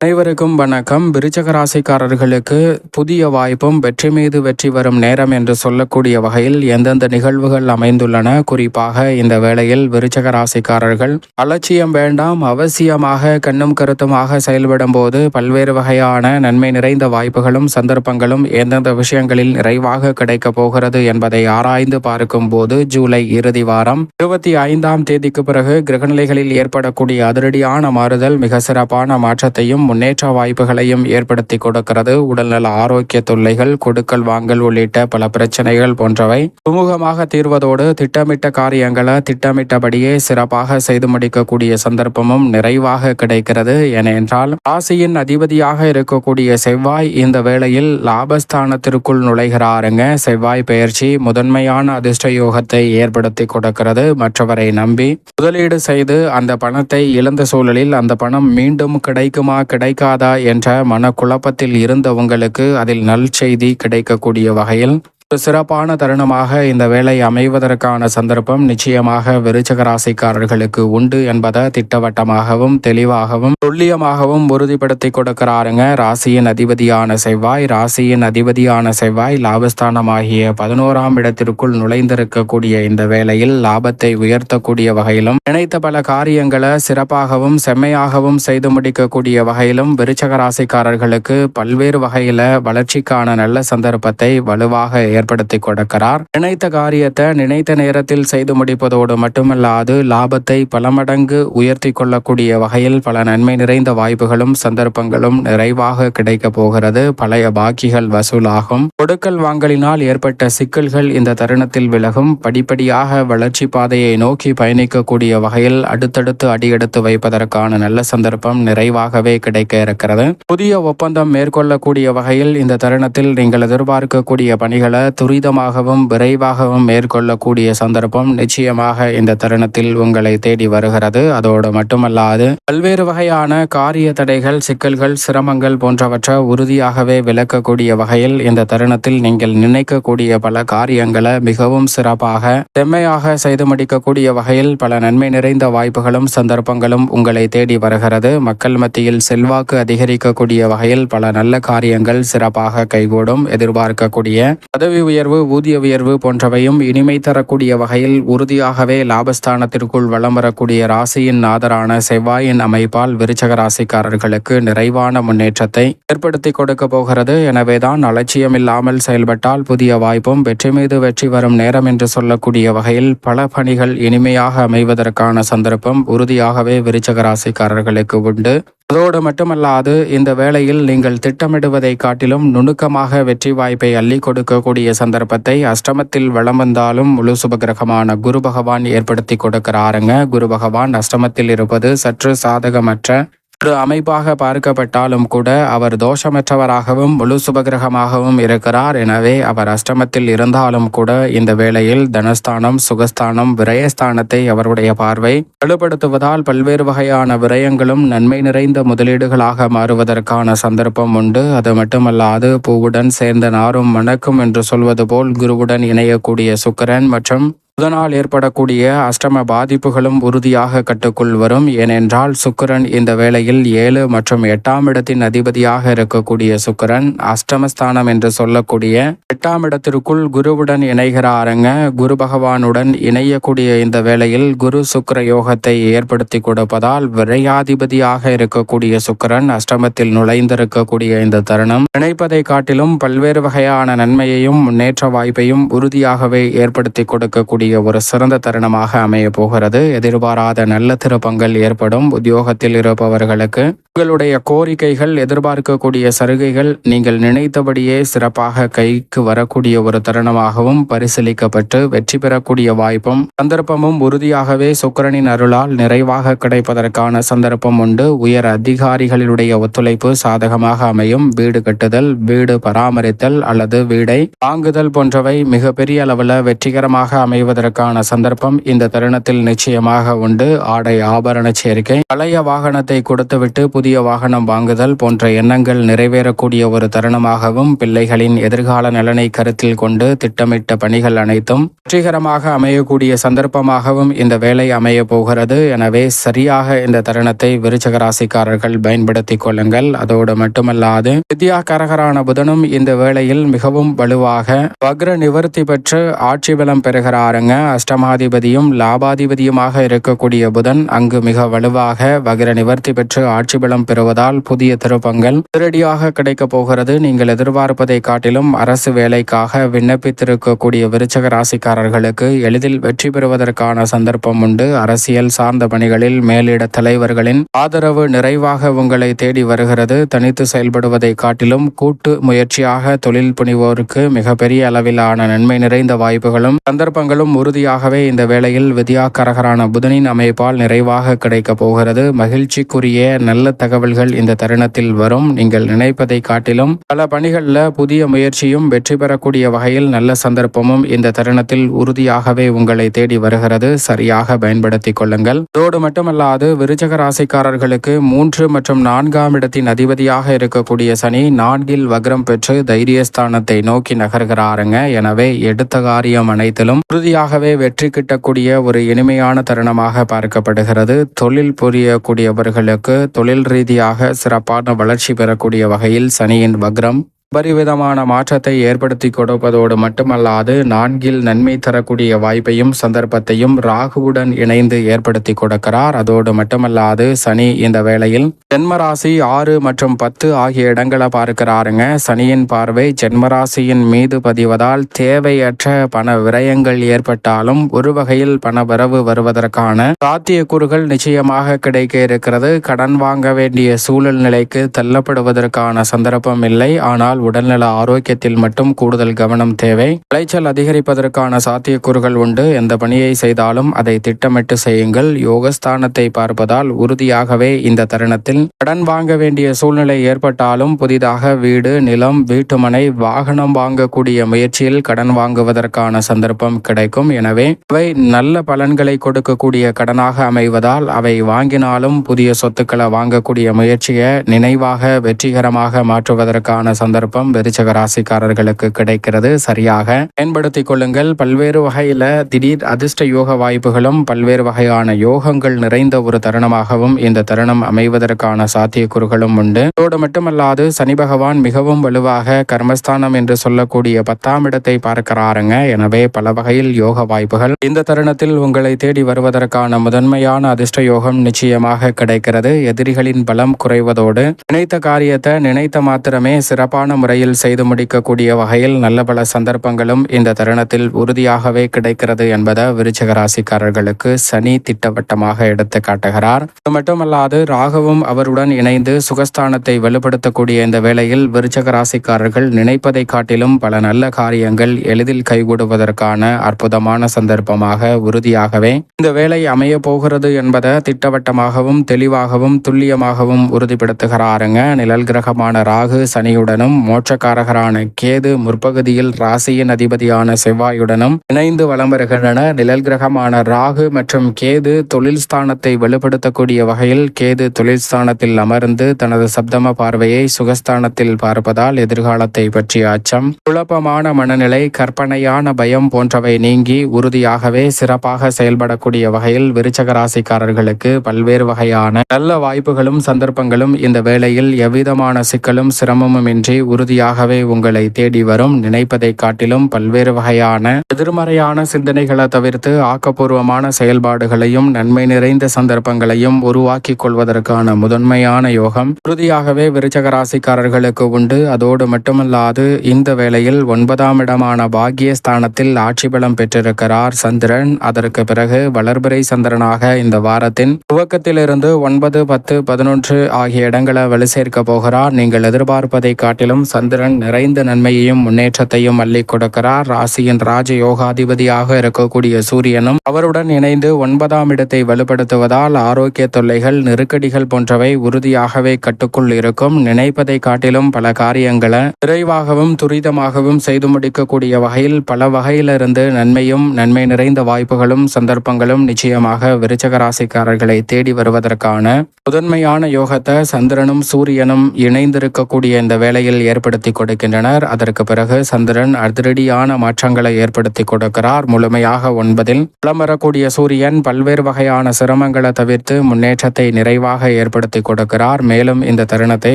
அனைவருக்கும் வணக்கம். விருச்சக ராசிக்காரர்களுக்கு புதிய வாய்ப்பும் வெற்றி மீது வெற்றி வரும் நேரம் என்று சொல்லக்கூடிய வகையில் எந்தெந்த நிகழ்வுகள் அமைந்துள்ளன? குறிப்பாக இந்த வேளையில் விருச்சக ராசிக்காரர்கள் அலட்சியம் வேண்டாம் அவசியமாக கண்ணும் கருத்துமாக செயல்படும் போது பல்வேறு வகையான நன்மை நிறைந்த வாய்ப்புகளும் சந்தர்ப்பங்களும் எந்தெந்த விஷயங்களில் நிறைவாக கிடைக்கப் போகிறது என்பதை ஆராய்ந்து பார்க்கும் போது ஜூலை இறுதி வாரம் இருபத்தி ஐந்தாம் தேதிக்கு பிறகு கிரகநிலைகளில் ஏற்படக்கூடிய அதிரடியான மாறுதல் மிக சிறப்பான மாற்றத்தையும் முன்னேற்ற வாய்ப்புகளையும் ஏற்படுத்தி கொடுக்கிறது. உடல்நல ஆரோக்கிய தொல்லைகள் கொடுக்கல் வாங்கல் உள்ளிட்ட பல பிரச்சனைகள் போன்றவை சுமூகமாக தீர்வதோடு திட்டமிட்ட காரியங்களை திட்டமிட்டபடியே சிறப்பாக செய்து முடிக்கக்கூடிய சந்தர்ப்பமும் நிறைவாக கிடைக்கிறது. ஏனென்றால் ராசியின் அதிபதியாக இருக்கக்கூடிய செவ்வாய் இந்த வேளையில் லாபஸ்தானத்திற்குள் நுழைகிறாருங்க. செவ்வாய் பெயர்ச்சி முதன்மையான அதிர்ஷ்ட யோகத்தை ஏற்படுத்தி கொடுக்கிறது. மற்றவரை நம்பி முதலீடு செய்து அந்த பணத்தை இழந்த சூழலில் அந்த பணம் மீண்டும் கிடைக்குமா கிடைக்காதா என்ற மனக்குழப்பத்தில் இருந்தவங்களுக்கு அதில் நல்செய்தி கிடைக்கக்கூடிய வகையில் சிறப்பான தருணமாக இந்த வேலை அமைவதற்கான சந்தர்ப்பம் நிச்சயமாக விருச்சக ராசிக்காரர்களுக்கு உண்டு என்பதை திட்டவட்டமாகவும் தெளிவாகவும் துல்லியமாகவும் உறுதிப்படுத்தி கொடுக்கிறாருங்க. ராசியின் அதிபதியான செவ்வாய் ராசியின் அதிபதியான செவ்வாய் லாபஸ்தானமாகிய பதினோராம் இடத்திற்குள் நுழைந்திருக்கக்கூடிய இந்த வேளையில் லாபத்தை உயர்த்தக்கூடிய வகையிலும் நினைத்த பல காரியங்களை சிறப்பாகவும் செம்மையாகவும் செய்து முடிக்கக்கூடிய வகையிலும் விருச்சக ராசிக்காரர்களுக்கு பல்வேறு வகையில வளர்ச்சிக்கான நல்ல சந்தர்ப்பத்தை வலுவாக ஏற்படுத்தி கொடுக்கிறார். நினைத்த காரியத்தை நினைத்த நேரத்தில் செய்து முடிப்பதோடு மட்டுமல்லாது லாபத்தை பல மடங்கு உயர்த்தி கொள்ளக்கூடிய வகையில் பல நன்மை நிறைந்த வாய்ப்புகளும் சந்தர்ப்பங்களும் நிறைவாக கிடைக்க போகிறது. பழைய பாக்கிகள் வசூலாகும். கொடுக்கல் வாங்கலினால் ஏற்பட்ட சிக்கல்கள் இந்த தருணத்தில் விலகும். படிப்படியாக வளர்ச்சி பாதையை நோக்கி பயணிக்கக்கூடிய வகையில் அடுத்தடுத்து அடியெடுத்து வைப்பதற்கான நல்ல சந்தர்ப்பம் நிறைவாகவே கிடைக்க இருக்கிறது. புதிய ஒப்பந்தம் மேற்கொள்ளக்கூடிய வகையில் இந்த தருணத்தில் நீங்கள் எதிர்பார்க்கக்கூடிய பணிகளை துரிதமாகவும் விரைவாகவும் மேற்கொள்ளக்கூடிய சந்தர்ப்பம் நிச்சயமாக இந்த தருணத்தில் உங்களை தேடி வருகிறது. அதோடு மட்டுமல்லாது பல்வேறு வகையான காரிய தடைகள் சிக்கல்கள் சிரமங்கள் போன்றவற்றை உறுதியாகவே விளக்கக்கூடிய வகையில் இந்த தருணத்தில் நீங்கள் நினைக்கக்கூடிய பல காரியங்களை மிகவும் சிறப்பாக செம்மையாக செய்து முடிக்கக்கூடிய வகையில் பல நன்மை நிறைந்த வாய்ப்புகளும் சந்தர்ப்பங்களும் உங்களை தேடி வருகிறது. மக்கள் மத்தியில் செல்வாக்கு அதிகரிக்கக்கூடிய வகையில் பல நல்ல காரியங்கள் சிறப்பாக கைகூடும். எதிர்பார்க்கக்கூடிய பதவி உயர்வு ஊதிய உயர்வு போன்றவையும் இனிமை தரக்கூடிய வகையில் உறுதியாகவே லாபஸ்தானத்திற்குள் வலம் வரக்கூடிய ராசியின் ஆதரான செவ்வாயின் அமைப்பால் விருச்சக ராசிக்காரர்களுக்கு நிறைவான முன்னேற்றத்தை ஏற்படுத்தி கொடுக்க போகிறது. எனவேதான் அலட்சியமில்லாமல் செயல்பட்டால் புதிய வாய்ப்பும் வெற்றி மீது வெற்றி வரும் நேரம் என்று சொல்லக்கூடிய வகையில் பல பணிகள் இனிமையாக அமைவதற்கான சந்தர்ப்பம் உறுதியாகவே விருச்சக ராசிக்காரர்களுக்கு உண்டு. அதோடு மட்டுமல்லாது இந்த வேளையில் நீங்கள் திட்டமிடுவதை காட்டிலும் நுணுக்கமாக வெற்றி வாய்ப்பை அள்ளி கொடுக்கக்கூடிய சந்தர்ப்பத்தை அஷ்டமத்தில் வளம் வந்தாலும் முழு சுபகிரகமான குரு பகவான் ஏற்படுத்தி கொடுக்கிறாருங்க. குரு பகவான் அஷ்டமத்தில் இருப்பது சற்று சாதகமற்ற ஒரு அமைப்பாக பார்க்கப்பட்டாலும் கூட அவர் தோஷமற்றவராகவும் முழு சுபகிரகமாகவும் இருக்கிறார். எனவே அவர் அஷ்டமத்தில் இருந்தாலும் கூட இந்த வேளையில் தனஸ்தானம் சுகஸ்தானம் விரயஸ்தானத்தை அவருடைய பார்வை வலுப்படுத்துவதால் பல்வேறு வகையான விரயங்களும் நன்மை நிறைந்த முதலீடுகளாக மாறுவதற்கான சந்தர்ப்பம் உண்டு. அது மட்டுமல்லாது பூவுடன் சேர்ந்த நாரும் மணக்கும் என்று சொல்வது போல் குருவுடன் இணையக்கூடிய சுக்கரன் மற்றும் புதனால் ஏற்படக்கூடிய அஷ்டம பாதிப்புகளும் உறுதியாக கட்டுக்குள் வரும். ஏனென்றால் சுக்கரன் இந்த வேளையில் ஏழு மற்றும் எட்டாம் இடத்தின் அதிபதியாக இருக்கக்கூடிய சுக்கரன் அஷ்டமஸ்தானம் என்று சொல்லக்கூடிய எட்டாம் இடத்திற்குள் குருவுடன் இணைகிறாருங்க. குரு பகவானுடன் இணையக்கூடிய இந்த வேளையில் குரு சுக்கர யோகத்தை ஏற்படுத்தி கொடுப்பதால் விரையாதிபதியாக இருக்கக்கூடிய சுக்கரன் அஷ்டமத்தில் நுழைந்திருக்கக்கூடிய இந்த தருணம். நினைப்பதை காட்டிலும் பல்வேறு வகையான நன்மையையும் முன்னேற்ற வாய்ப்பையும் உறுதியாகவே ஏற்படுத்தி கொடுக்கக்கூடிய ஒரு சிறந்த தருணமாக அமைய போகிறது. எதிர்பாராத நல்ல திருப்பங்கள் ஏற்படும். உத்தியோகத்தில் இருப்பவர்களுக்கு உங்களுடைய கோரிக்கைகள் எதிர்பார்க்கக்கூடிய சலுகைகள் நீங்கள் நினைத்தபடியே சிறப்பாக கைக்கு வரக்கூடிய ஒரு தருணமாகவும் பரிசீலிக்கப்பட்டு வெற்றி பெறக்கூடிய வாய்ப்பும் சந்தர்ப்பமும் உறுதியாகவே சுக்கரனின் அருளால் நிறைவாக கிடைப்பதற்கான சந்தர்ப்பம் உண்டு. உயர் அதிகாரிகளுடைய ஒத்துழைப்பு சாதகமாக அமையும். வீடு கட்டுதல் வீடு பராமரித்தல் அல்லது வீடை வாங்குதல் போன்றவை மிகப்பெரிய அளவில் வெற்றிகரமாக அமைவதற்கான சந்தர்ப்பம் இந்த தருணத்தில் நிச்சயமாக உண்டு. ஆடை ஆபரண சேர்க்கை பழைய வாகனத்தை கொடுத்துவிட்டு புதிய புதிய வாகனம் வாங்குதல் போன்ற எண்ணங்கள் நிறைவேறக்கூடிய ஒரு தருணமாகவும் பிள்ளைகளின் எதிர்கால நலனை கருத்தில் கொண்டு திட்டமிட்ட பணிகள் அனைத்தும் வெற்றிகரமாக அமையக்கூடிய சந்தர்ப்பமாகவும் இந்த வேலை அமைய போகிறது. எனவே சரியாக இந்த தருணத்தை விருச்சக ராசிக்காரர்கள் பயன்படுத்திக் கொள்ளுங்கள். அதோடு மட்டுமல்லாது வித்யாகாரகரான புதனும் இந்த வேளையில் மிகவும் வலுவாக வக்ர நிவர்த்தி பெற்று ஆட்சி பலம் பெறுகிறாருங்க. அஷ்டமாதிபதியும் லாபாதிபதியுமாக இருக்கக்கூடிய புதன் அங்கு மிக வலுவாக வக்ர நிவர்த்தி பெற்று ஆட்சி பலம் பெறுவதால் புதிய திருப்பங்கள் நேரடியாக கிடைக்கப் போகிறது. நீங்கள் எதிர்பார்ப்பதை காட்டிலும் அரசு வேலைக்காக விண்ணப்பித்திருக்கக்கூடிய விருச்சக ராசிக்காரர்களுக்கு எளிதில் வெற்றி பெறுவதற்கான சந்தர்ப்பம் உண்டு. அரசியல் சார்ந்த பணிகளில் மேலிட தலைவர்களின் ஆதரவு நிறைவாக உங்களை தேடி வருகிறது. தனித்து செயல்படுவதை காட்டிலும் கூட்டு முயற்சியாக தொழில் புனிவோருக்கு மிகப்பெரிய அளவிலான நன்மை நிறைந்த வாய்ப்புகளும் சந்தர்ப்பங்களும் உறுதியாகவே இந்த வேளையில் வித்யாகரகரான புதனின் அமைப்பால் நிறைவாக கிடைக்கப் போகிறது. மகிழ்ச்சிக்குரிய நல்ல தகவல்கள் இந்த தருணத்தில் வரும். நீங்கள் நினைப்பதை காட்டிலும் பல பணிகளில் புதிய முயற்சியும் வெற்றி பெறக்கூடிய வகையில் நல்ல சந்தர்ப்பமும் இந்த தருணத்தில் உறுதியாகவே உங்களை தேடி வருகிறது. சரியாக பயன்படுத்திக் கொள்ளுங்கள். அதோடு மட்டுமல்லாது விருச்சக ராசிக்காரர்களுக்கு மூன்று மற்றும் நான்காம் இடத்தின் அதிபதியாக இருக்கக்கூடிய சனி நான்கில் வக்ரம் பெற்று தைரியஸ்தானத்தை நோக்கி நகர்கிறாருங்க. எனவே எடுத்த காரியம் அனைத்திலும் உறுதியாகவே வெற்றி கிட்டக்கூடிய ஒரு இனிமையான தருணமாக பார்க்கப்படுகிறது. தொழில் புரியக்கூடியவர்களுக்கு தொழில் ரீதியாக சிறப்பான வளர்ச்சி பெறக்கூடிய வகையில் சனியின் வக்ரம் பரிவிதமான மாற்றத்தை ஏற்படுத்தி கொடுப்பதோடு மட்டுமல்லாது நான்கில் நன்மை தரக்கூடிய வாய்ப்பையும் சந்தர்ப்பத்தையும் ராகுவுடன் இணைந்து ஏற்படுத்தி கொடுக்கிறார். அதோடு மட்டுமல்லாது சனி இந்த வேளையில் ஜென்மராசி ஆறு மற்றும் பத்து ஆகிய இடங்களை பார்க்கிறாருங்க. சனியின் பார்வை ஜென்மராசியின் மீது பதிவதால் தேவையற்ற பண விரயங்கள் ஏற்பட்டாலும் ஒரு வகையில் பண வரவு வருவதற்கான சாத்தியக்கூறுகள் நிச்சயமாக கிடைக்க இருக்கிறது. கடன் வாங்க வேண்டிய சூழல் நிலைக்கு தள்ளப்படுவதற்கான சந்தர்ப்பம் இல்லை. ஆனால் உடல்நல ஆரோக்கியத்தில் மட்டும் கூடுதல் கவனம் தேவை. விளைச்சல் அதிகரிப்பதற்கான சாத்தியக்கூறுகள் உண்டு. எந்த பணியை செய்தாலும் அதை திட்டமிட்டு செய்யுங்கள். யோகஸ்தானத்தை பார்ப்பதால் உறுதியாகவே இந்த தருணத்தில் கடன் வாங்க வேண்டிய சூழ்நிலை ஏற்பட்டாலும் புதிதாக வீடு நிலம் வீட்டுமனை வாகனம் வாங்கக்கூடிய முயற்சியில் கடன் வாங்குவதற்கான சந்தர்ப்பம் கிடைக்கும். எனவே அவை நல்ல பலன்களை கொடுக்கக்கூடிய கடனாக அமைவதால் அவை வாங்கினாலும் புதிய சொத்துக்களை வாங்கக்கூடிய முயற்சியை நினைவாக வெற்றிகரமாக மாற்றுவதற்கான சந்தர்ப்பம் விருச்சக ராசிக்காரர்களுக்கு கிடைக்கிறது. சரியாக பயன்படுத்திக் கொள்ளுங்கள். பல்வேறு வகையில திடீர் அதிர்ஷ்ட யோக வாய்ப்புகளும் பல்வேறு வகையான யோகங்கள் நிறைந்த ஒரு தருணமாகவும் இந்த தருணம் அமைவதற்கான சாத்தியக்கூறுகளும் உண்டு. அதோடு மட்டுமல்லாது சனி பகவான் மிகவும் வலுவாக கர்மஸ்தானம் என்று சொல்லக்கூடிய பத்தாம் இடத்தை பார்க்கிறாருங்க. எனவே பல வகையில் யோக வாய்ப்புகள் இந்த தருணத்தில் உங்களை தேடி வருவதற்கான முதன்மையான அதிர்ஷ்ட யோகம் நிச்சயமாக கிடைக்கிறது. எதிரிகளின் பலம் குறைவதோடு நினைத்த காரியத்தை நினைத்த மாத்திரமே சிறப்பான முறையில் செய்து முடிக்கக்கூடிய வகையில் நல்ல பல சந்தர்ப்பங்களும் இந்த தருணத்தில் உறுதியாகவே கிடைக்கிறது என்பதை விருச்சக ராசிக்காரர்களுக்கு சனி திட்டவட்டமாக எடுத்து காட்டுகிறார். அது மட்டுமல்லாது ராகவும் அவருடன் இணைந்து சுகஸ்தானத்தை வலுப்படுத்தக்கூடிய இந்த வேளையில் விருச்சக ராசிக்காரர்கள் நினைப்பதை காட்டிலும் பல நல்ல காரியங்கள் எளிதில் கைகூடுவதற்கான அற்புதமான சந்தர்ப்பமாக உறுதியாகவே இந்த வேலை அமைய போகிறது என்பதை திட்டவட்டமாகவும் தெளிவாகவும் துல்லியமாகவும் உறுதிப்படுத்துகிறாருங்க. நிழல் கிரகமான ராகு சனியுடனும் மோட்சக்காரகரான கேது முற்பகுதியில் ராசியின் அதிபதியான செவ்வாயுடனும் இணைந்து வலம் வருகின்றன. நிழல் கிரகமான ராகு மற்றும் கேது தொழில் ஸ்தானத்தை வலுப்படுத்தக்கூடிய வகையில் கேது தொழில் ஸ்தானத்தில் அமர்ந்து தனது சப்தம பார்வையை சுகஸ்தானத்தில் பார்ப்பதால் எதிர்காலத்தை பற்றிய அச்சம். குழப்பமான மனநிலை கற்பனையான பயம் போன்றவை நீங்கி உறுதியாகவே சிறப்பாக செயல்படக்கூடிய வகையில் விருச்சக ராசிக்காரர்களுக்கு பல்வேறு வகையான நல்ல வாய்ப்புகளும் சந்தர்ப்பங்களும் இந்த வேளையில் எவ்விதமான சிக்கலும் சிரமமும் இன்றி உறுதியாகவே உங்களை தேடி வரும். நினைப்பதை காட்டிலும் பல்வேறு வகையான எதிர்மறையான சிந்தனைகளை தவிர்த்து ஆக்கப்பூர்வமான செயல்பாடுகளையும் நன்மை நிறைந்த சந்தர்ப்பங்களையும் உருவாக்கிக் கொள்வதற்கான முதன்மையான யோகம். உறுதியாகவே விருச்சக ராசிக்காரர்களுக்கு உண்டு. அதோடு மட்டுமல்லாது இந்த வேளையில் ஒன்பதாம் இடமான பாக்கியஸ்தானத்தில் ஆட்சி பலம் பெற்றிருக்கிறார் சந்திரன். அதற்கு பிறகு வளர்பிறை சந்திரனாக இந்த வாரத்தின் துவக்கத்திலிருந்து ஒன்பது பத்து பதினொன்று ஆகிய இடங்களை வலு சேர்க்க போகிறார். நீங்கள் எதிர்பார்ப்பதை காட்டிலும் சந்திரன் நிறைந்த நன்மையையும் முன்னேற்றத்தையும் அள்ளி கொடுக்கிறார். ராசியின் ராஜ யோகாதிபதியாக இருக்கக்கூடிய சூரியனும் அவருடன் இணைந்து ஒன்பதாம் இடத்தை வலுப்படுத்துவதால் ஆரோக்கிய தொல்லைகள் நெருக்கடிகள் போன்றவை உறுதியாகவே கட்டுக்குள் இருக்கும். நினைப்பதை காட்டிலும் பல காரியங்களை விரைவாகவும் துரிதமாகவும் செய்து முடிக்கக்கூடிய வகையில் பல வகையிலிருந்து நன்மையும் நன்மை நிறைந்த வாய்ப்புகளும் சந்தர்ப்பங்களும் நிச்சயமாக விருச்சக ராசிக்காரர்களை தேடி வருவதற்கான முதன்மையான யோகத்தை சந்திரனும் சூரியனும் இணைந்திருக்கக்கூடிய இந்த வேளையில் ஏற்படுத்தி கொடுக்கின்றனர். அதற்கு பிறகு சந்திரன் அதிரடியான மாற்றங்களை ஏற்படுத்தி கொடுக்கிறார். முழுமையாக ஒன்பதில் புலம் வரக்கூடிய சூரியன் பல்வேறு வகையான சிரமங்களை தவிர்த்து முன்னேற்றத்தை நிறைவாக ஏற்படுத்தி கொடுக்கிறார். மேலும் இந்த தருணத்தை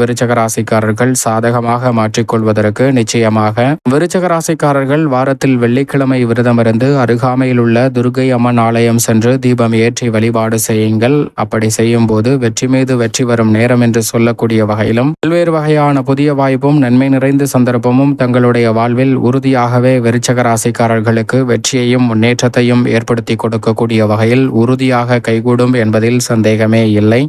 விருச்சக ராசிக்காரர்கள் சாதகமாக மாற்றிக்கொள்வதற்கு நிச்சயமாக விருச்சக ராசிக்காரர்கள் வாரத்தில் வெள்ளிக்கிழமை விரதமிருந்து அருகாமையில் உள்ள துர்கை அம்மன் ஆலயம் சென்று தீபம் ஏற்றி வழிபாடு செய்யுங்கள். அப்படி செய்யும் போது வெற்றி மீது வெற்றி வரும் நேரம் என்று சொல்லக்கூடிய வகையிலும் பல்வேறு வகையான புதிய வாய்ப்பும் நன்மை நிறைந்த சந்தர்ப்பமும் தங்களுடைய வாழ்வில் உறுதியாகவே விருச்சக ராசிக்காரர்களுக்கு வெற்றியையும் முன்னேற்றத்தையும் ஏற்படுத்தி கொடுக்கக்கூடிய வகையில் உறுதியாக கைகூடும் என்பதில் சந்தேகமே இல்லை.